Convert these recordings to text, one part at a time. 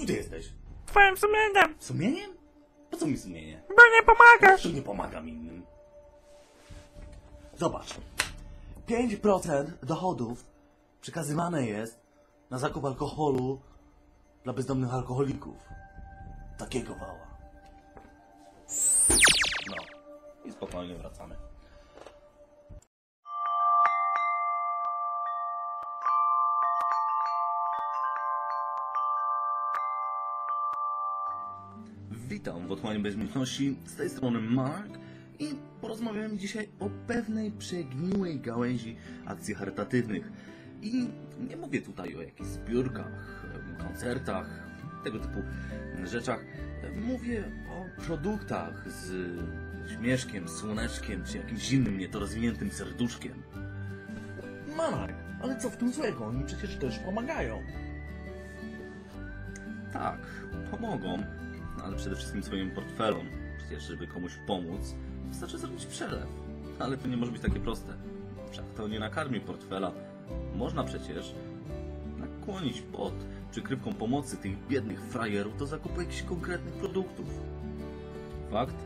Czym ty jesteś? Twoim sumieniem, Sumieniem? Po co mi sumienie? bo nie pomagasz. To nie pomagam innym. Zobacz. 5% dochodów przekazywane jest na zakup alkoholu dla bezdomnych alkoholików. Takiego wała. No. I spokojnie wracamy. Witam w Otchłani Bezmyślności, z tej strony Mark i porozmawiamy dzisiaj o pewnej przegniłej gałęzi akcji charytatywnych. I nie mówię tutaj o jakichś zbiórkach, koncertach, tego typu rzeczach. Mówię o produktach z śmieszkiem, słoneczkiem czy jakimś innym niedorozwiniętym serduszkiem. Marek, ale co w tym złego? Oni przecież też pomagają. Tak, pomogą, no ale przede wszystkim swoim portfelom. Przecież, żeby komuś pomóc, wystarczy zrobić przelew. Ale to nie może być takie proste. Wszak to nie nakarmi portfela. Można przecież nakłonić pod przykrywką pomocy tych biednych frajerów do zakupu jakichś konkretnych produktów. Fakt?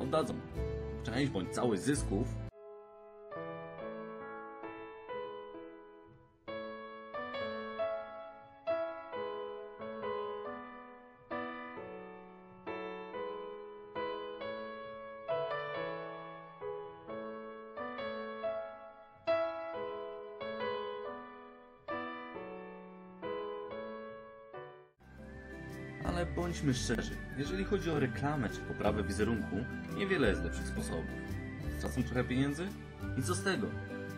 Oddadzą. Część bądź całość zysków Ale bądźmy szczerzy, jeżeli chodzi o reklamę czy poprawę wizerunku, niewiele jest lepszych sposobów. Stracą trochę pieniędzy? I co z tego?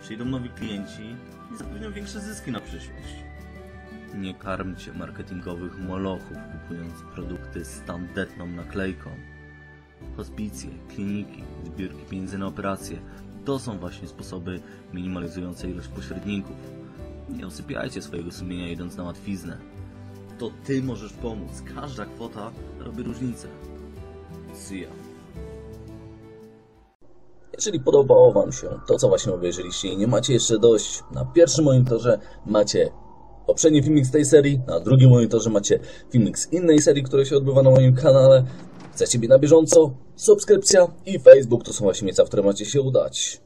Przyjdą nowi klienci i zapewnią większe zyski na przyszłość. Nie karmcie marketingowych molochów kupując produkty z tandetną naklejką. Hospicje, kliniki, zbiórki pieniędzy na operacje to są właśnie sposoby minimalizujące ilość pośredników. Nie usypiajcie swojego sumienia idąc na łatwiznę to ty możesz pomóc. Każda kwota robi różnicę. See ya. Jeżeli podobało Wam się to, co właśnie obejrzeliście i nie macie jeszcze dość, na pierwszym monitorze macie poprzedni filmik z tej serii, na drugim monitorze macie filmik z innej serii, która się odbywa na moim kanale. Chcecie być na bieżąco? Subskrypcja i Facebook to są właśnie miejsca, w które macie się udać.